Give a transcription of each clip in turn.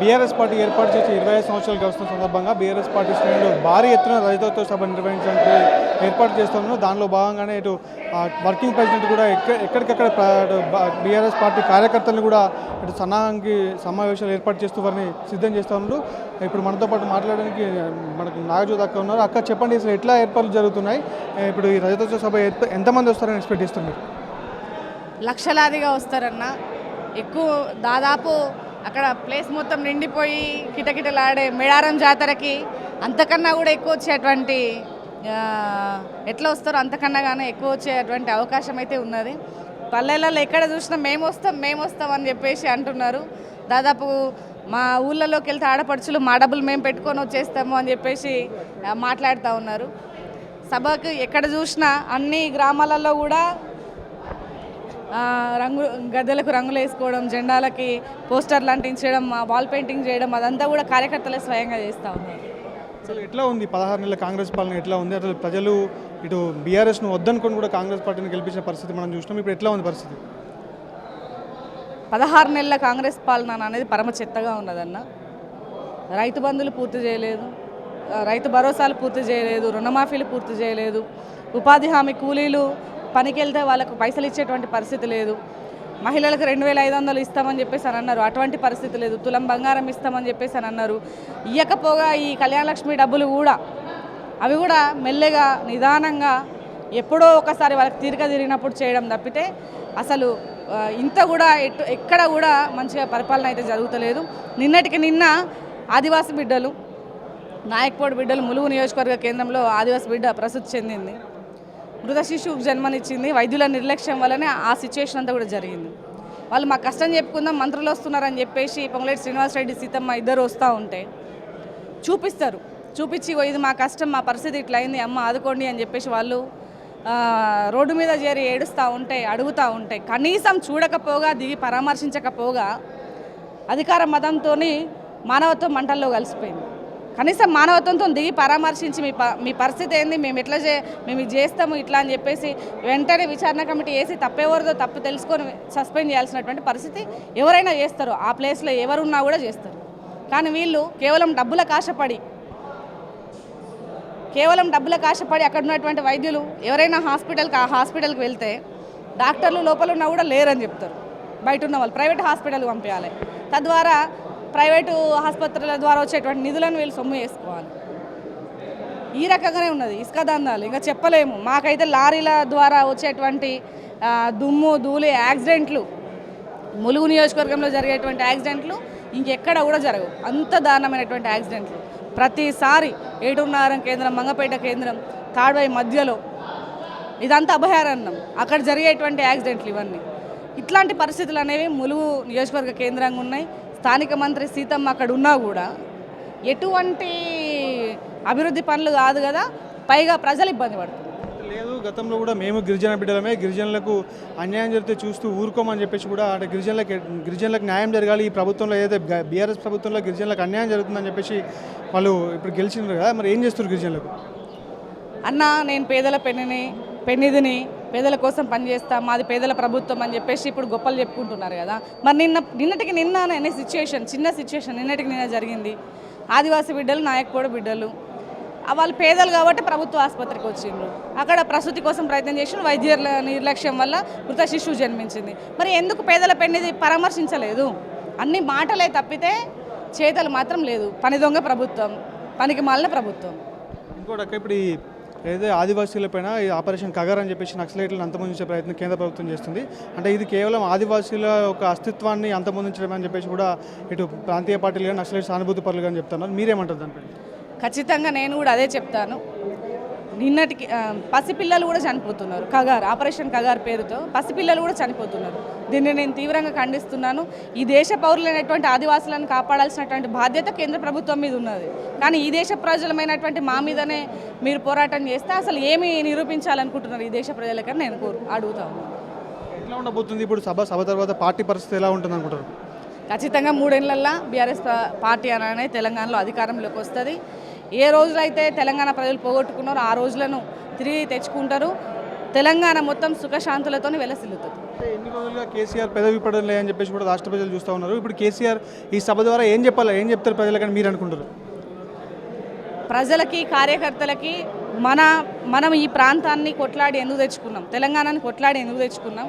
BRS party ఏర్పాటు చేసి ఇరవై ఐదు సంవత్సరాలు గడుస్తున్న సందర్భంగా బీఆర్ఎస్ పార్టీ శ్రేణులు భారీ ఎత్తున రైతులతో సభ నిర్వహించడానికి ఏర్పాటు చేస్తున్నాం దానిలో భాగంగానే ఇటు వర్కింగ్ ప్రెసిడెంట్ కూడా ఎక్కడికక్కడ బీఆర్ఎస్ పార్టీ కార్యకర్తలను కూడా ఇటు సన్నాహానికి సమావేశాలు ఏర్పాటు చేస్తూ వారిని సిద్ధం చేస్తున్నారు ఇప్పుడు మనతో పాటు మాట్లాడడానికి మనకు నాగజ్యోతి అక్క ఉన్నారు. అక్క చెప్పండి అసలు ఎట్లా ఏర్పాట్లు జరుగుతున్నాయి? ఇప్పుడు ఈ రైతులతో సభ ఎంతమంది వస్తారని ఎక్స్పెక్ట్ చేస్తున్నారు లక్షలాదిగా వస్తారన్న. ఎక్కువ దాదాపు అక్కడ ప్లేస్ మొత్తం నిండిపోయి కిటకిటలాడే మేడారం జాతరకి అంతకన్నా కూడా ఎక్కువ వచ్చేటువంటి ఎట్లా వస్తారో అంతకన్నా కానీ ఎక్కువ వచ్చేటువంటి అవకాశం అయితే ఉన్నది. పల్లెలలో ఎక్కడ చూసినా మేము వస్తాం మేము వస్తాం అని చెప్పేసి అంటున్నారు. దాదాపు మా ఊళ్ళలోకి వెళ్తే ఆడపడుచులు మా డబ్బులు మేము పెట్టుకొని వచ్చేస్తాము అని చెప్పేసి మాట్లాడుతూ ఉన్నారు. సభకు ఎక్కడ చూసినా అన్ని గ్రామాలలో కూడా రంగు గద్దెలకు రంగులు వేసుకోవడం జెండాలకి పోస్టర్లు అంటించడం వాల్ పెయింటింగ్ చేయడం అదంతా కూడా కార్యకర్తలే స్వయంగా చేస్తూ ఉన్నారు. అసలు ఎట్లా ఉంది పదహారు నెలల కాంగ్రెస్ పాలన? ఎట్లా ఉంది? అసలు ప్రజలు ఇటు బీఆర్ఎస్ను వద్దనుకొని కూడా కాంగ్రెస్ పార్టీని గెలిపించిన పరిస్థితి మనం చూసినాం ఇప్పుడు ఎట్లా ఉంది పరిస్థితి? పదహారు నెలల కాంగ్రెస్ పాలన అనేది పరమ చెత్తగా ఉన్నదన్న. రైతు బంధులు పూర్తి చేయలేదు. రైతు భరోసాలు పూర్తి చేయలేదు. రుణమాఫీలు పూర్తి చేయలేదు. ఉపాధి హామీ కూలీలు పనికి వెళ్తే వాళ్ళకు పైసలు ఇచ్చేటువంటి పరిస్థితి లేదు. మహిళలకు రెండు వేల ఐదు వందలు ఇస్తామని చెప్పేసి అని అన్నారు. అటువంటి పరిస్థితి లేదు. తులం బంగారం ఇస్తామని చెప్పేసి అని అన్నారు. ఇయ్యకపోగా ఈ కళ్యాణలక్ష్మి డబ్బులు కూడా అవి కూడా మెల్లగా నిదానంగా ఎప్పుడో ఒకసారి వాళ్ళకి తీరిక తిరిగినప్పుడు చేయడం తప్పితే అసలు ఇంత కూడా ఎటు ఎక్కడ కూడా మంచిగా పరిపాలన అయితే జరుగుతలేదు. నిన్నటికి నిన్న ఆదివాసీ బిడ్డలు నాయక్పోడు బిడ్డలు ములుగు నియోజకవర్గ కేంద్రంలో ఆదివాసీ బిడ్డ ప్రసిద్ధి చెందింది. మృత శిశువు జన్మనిచ్చింది. వైద్యుల నిర్లక్ష్యం వల్లనే ఆ సిచ్యువేషన్ అంతా కూడా జరిగింది. వాళ్ళు మా కష్టం చెప్పుకుందాం మంత్రులు వస్తున్నారని చెప్పేసి పొంగులేటి శ్రీనివాసరెడ్డి సీతమ్మ ఇద్దరు వస్తూ ఉంటే చూపిస్తారు. చూపించి ఇది మా కష్టం మా పరిస్థితి ఇట్లా అయింది అమ్మ ఆదుకోండి అని చెప్పేసి వాళ్ళు రోడ్డు మీద చేరి ఏడుస్తూ ఉంటే అడుగుతూ ఉంటే కనీసం చూడకపోగా దిగి పరామర్శించకపోగా అధికార మతంతో మానవత్వం మంటల్లో కలిసిపోయింది. కనీసం మానవత్వంతో దిగి పరామర్శించి మీ ప మీ పరిస్థితి ఏంది? మేము ఎట్లా చే మేము చేస్తాము ఇట్లా అని చెప్పేసి వెంటనే విచారణ కమిటీ వేసి తప్పెవరిదో తప్పు తెలుసుకొని సస్పెండ్ చేయాల్సినటువంటి పరిస్థితి ఎవరైనా చేస్తారు. ఆ ప్లేస్లో ఎవరున్నా కూడా చేస్తారు. కానీ వీళ్ళు కేవలం డబ్బులకు ఆశపడి కేవలం డబ్బులకు ఆశపడి అక్కడ ఉన్నటువంటి వైద్యులు ఎవరైనా హాస్పిటల్కి ఆ హాస్పిటల్కి వెళ్తే డాక్టర్లు లోపల ఉన్నా కూడా లేరని చెప్తారు. బయట ఉన్న వాళ్ళు ప్రైవేట్ హాస్పిటల్కి పంపించాలి. తద్వారా ప్రైవేటు ఆసుపత్రుల ద్వారా వచ్చేటువంటి నిధులను వీళ్ళు సొమ్ము చేసుకోవాలి. ఈ రకంగానే ఉన్నది. ఇసుక దందాలు. ఇంకా చెప్పలేము. మాకైతే లారీల ద్వారా వచ్చేటువంటి దుమ్ము ధూళి యాక్సిడెంట్లు ములుగు నియోజకవర్గంలో జరిగేటువంటి యాక్సిడెంట్లు ఇంకెక్కడ కూడా జరగవు. అంత దారుణమైనటువంటి యాక్సిడెంట్లు. ప్రతిసారి ఏటున్నారం కేంద్రం మంగపేట కేంద్రం తాడ్వై మధ్యలో ఇదంతా అభయారణ్యం. అక్కడ జరిగేటువంటి యాక్సిడెంట్లు ఇవన్నీ. ఇట్లాంటి పరిస్థితులు అనేవి ములుగు నియోజకవర్గ కేంద్రంగా ఉన్నాయి. స్థానిక మంత్రి సీతమ్మ అక్కడ ఉన్నా కూడా ఎటువంటి అభివృద్ధి పనులు కాదు కదా పైగా ప్రజలు ఇబ్బంది పడుతున్నారు. లేదు గతంలో కూడా మేము గిరిజన బిడ్డలమే గిరిజనులకు అన్యాయం జరిగితే చూస్తూ ఊరుకోమని చెప్పేసి కూడా అంటే గిరిజనులకు గిరిజనులకు న్యాయం జరగాలి ఈ ప్రభుత్వంలో ఏదైతే బీఆర్ఎస్ ప్రభుత్వంలో గిరిజనులకు అన్యాయం జరుగుతుందని చెప్పేసి వాళ్ళు ఇప్పుడు గెలిచినారు కదా మరి ఏం చేస్తారు గిరిజనులకు? అన్న నేను పేదల పెన్నిని పెన్నిధిని పేదల కోసం పనిచేస్తాం మాది పేదల ప్రభుత్వం అని చెప్పేసి ఇప్పుడు గొప్పలు చెప్పుకుంటున్నారు కదా. మరి నిన్న నిన్నటికి నిన్న అనే సిచ్యువేషన్ చిన్న సిచ్యువేషన్ నిన్నటికి నిన్న జరిగింది. ఆదివాసీ బిడ్డలు నాయకపోడు బిడ్డలు. వాళ్ళు పేదలు కాబట్టి ప్రభుత్వ ఆసుపత్రికి వచ్చిండ్రు. అక్కడ ప్రసూతి కోసం ప్రయత్నం చేసిన వైద్యుల నిర్లక్ష్యం వల్ల మృత శిశువు జన్మించింది. మరి ఎందుకు పేదల పెన్నిది పరామర్శించలేదు? అన్ని మాటలే తప్పితే చేతలు మాత్రం లేదు. పని దొంగ ప్రభుత్వం పనికి మాలిన ప్రభుత్వం. ఇంకోటి ఇప్పుడు ఏదైతే ఆదివాసీలపైన ఈ ఆపరేషన్ కగర్ అని చెప్పేసి నక్సలైట్లను అంతమొందించే ప్రయత్నం కేంద్ర ప్రభుత్వం చేస్తుంది. అంటే ఇది కేవలం ఆదివాసీల ఒక అస్తిత్వాన్ని అంతమొందించడం అని చెప్పేసి కూడా ఇటు ప్రాంతీయ పార్టీలు కానీ నక్సలైట్ సానుభూతి పరులు కానీ చెప్తున్నారు. మీరేమంటారు దానిపై ఖచ్చితంగా నేను కూడా అదే చెప్తాను. నిన్నటికి పసిపిల్లలు కూడా చనిపోతున్నారు. కగార్ ఆపరేషన్ కగార్ పేరుతో పసిపిల్లలు కూడా చనిపోతున్నారు. దీన్ని నేను తీవ్రంగా ఖండిస్తున్నాను. ఈ దేశ పౌరులైనటువంటి ఆదివాసులను కాపాడాల్సినటువంటి బాధ్యత కేంద్ర ప్రభుత్వం మీద ఉన్నది. కానీ ఈ దేశ ప్రజలమైనటువంటి మా మీదనే మీరు పోరాటం చేస్తే అసలు ఏమి నిరూపించాలనుకుంటున్నారు ఈ దేశ ప్రజలకని నేను కోరు అడుగుతా ఉన్నాను ఎట్లా ఉండబోతుంది ఇప్పుడు సభ? సభ తర్వాత పార్టీ పరిస్థితి ఎలా ఉంటుంది అనుకుంటారు? ఖచ్చితంగా మూడేళ్ళల్లో బీఆర్ఎస్ పార్టీ అనగానే తెలంగాణలో అధికారంలోకి వస్తుంది. ఏ రోజులైతే తెలంగాణ ప్రజలు పోగొట్టుకున్నారో ఆ రోజులను తిరిగి తెచ్చుకుంటారు. తెలంగాణ మొత్తం సుఖశాంతులతో వెలసిల్లుతుంది. ఎన్ని రోజులుగా కేసీఆర్ పెదవి పడడం లేదని చెప్పేసి కూడా రాష్ట్ర ప్రజలు చూస్తూ ఉన్నారు. ఇప్పుడు కేసీఆర్ ఈ సభ ద్వారా ఏం చెప్పాలి ఏం చెప్తారు ప్రజలకని మీరు అనుకుంటారు ప్రజలకి కార్యకర్తలకి మన మనం ఈ ప్రాంతాన్ని కొట్లాడి ఎందుకు తెచ్చుకున్నాం? తెలంగాణని కొట్లాడి ఎందుకు తెచ్చుకున్నాం?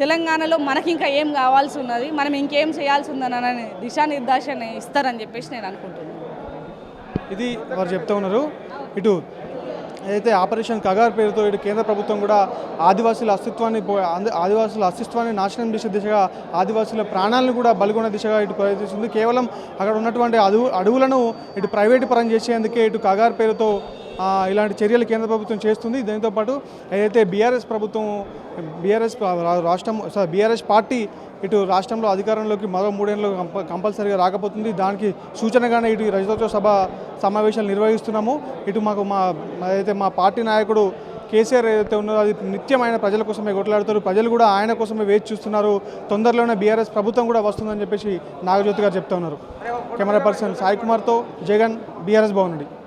తెలంగాణలో మనకి ఇంకా ఏం కావాల్సి ఉన్నది? మనం ఇంకేం చేయాల్సి ఉందని దిశానిర్దేశన ఇస్తారని చెప్పేసి నేను అనుకుంటున్నాను. ఇది వారు చెప్తూ ఉన్నారు. ఇటు ఏదైతే ఆపరేషన్ కగార్ పేరుతో ఇటు కేంద్ర ప్రభుత్వం కూడా ఆదివాసుల అస్తిత్వాన్ని పో- ఆదివాసుల అస్తిత్వాన్ని నాశనం చేసే దిశగా ఆదివాసుల ప్రాణాలను కూడా బలిగొనే దిశగా ఇటు ప్రయత్నిస్తుంది. కేవలం అక్కడ ఉన్నటువంటి అడుగు అడవులను ఇటు ప్రైవేటు పరం చేసేందుకే ఇటు కగార్ పేరుతో ఇలాంటి చర్యలు కేంద్ర ప్రభుత్వం చేస్తుంది. దీంతోపాటు ఏదైతే బీఆర్ఎస్ ప్రభుత్వం బీఆర్ఎస్ రాష్ట్రం సారీ బీఆర్ఎస్ పార్టీ ఇటు రాష్ట్రంలో అధికారంలోకి మరో మూడేళ్ళు కంపల్సరిగా కంపల్సరీగా రాకపోతుంది. దానికి సూచనగానే ఇటు రజతోత్సవ సభ సమావేశాలు నిర్వహిస్తున్నాము. ఇటు మాకు మా అయితే మా పార్టీ నాయకుడు కేసీఆర్ ఏదైతే ఉన్నారో అది నిత్యం ఆయన ప్రజల కోసమే కొట్లాడుతారు. ప్రజలు కూడా ఆయన కోసమే వేచి చూస్తున్నారు. తొందరలోనే బీఆర్ఎస్ ప్రభుత్వం కూడా వస్తుందని చెప్పేసి నాగజ్యోతి గారు చెప్తా ఉన్నారు. కెమెరా పర్సన్ సాయి కుమార్తో జగన్ బీఆర్ఎస్ భవన్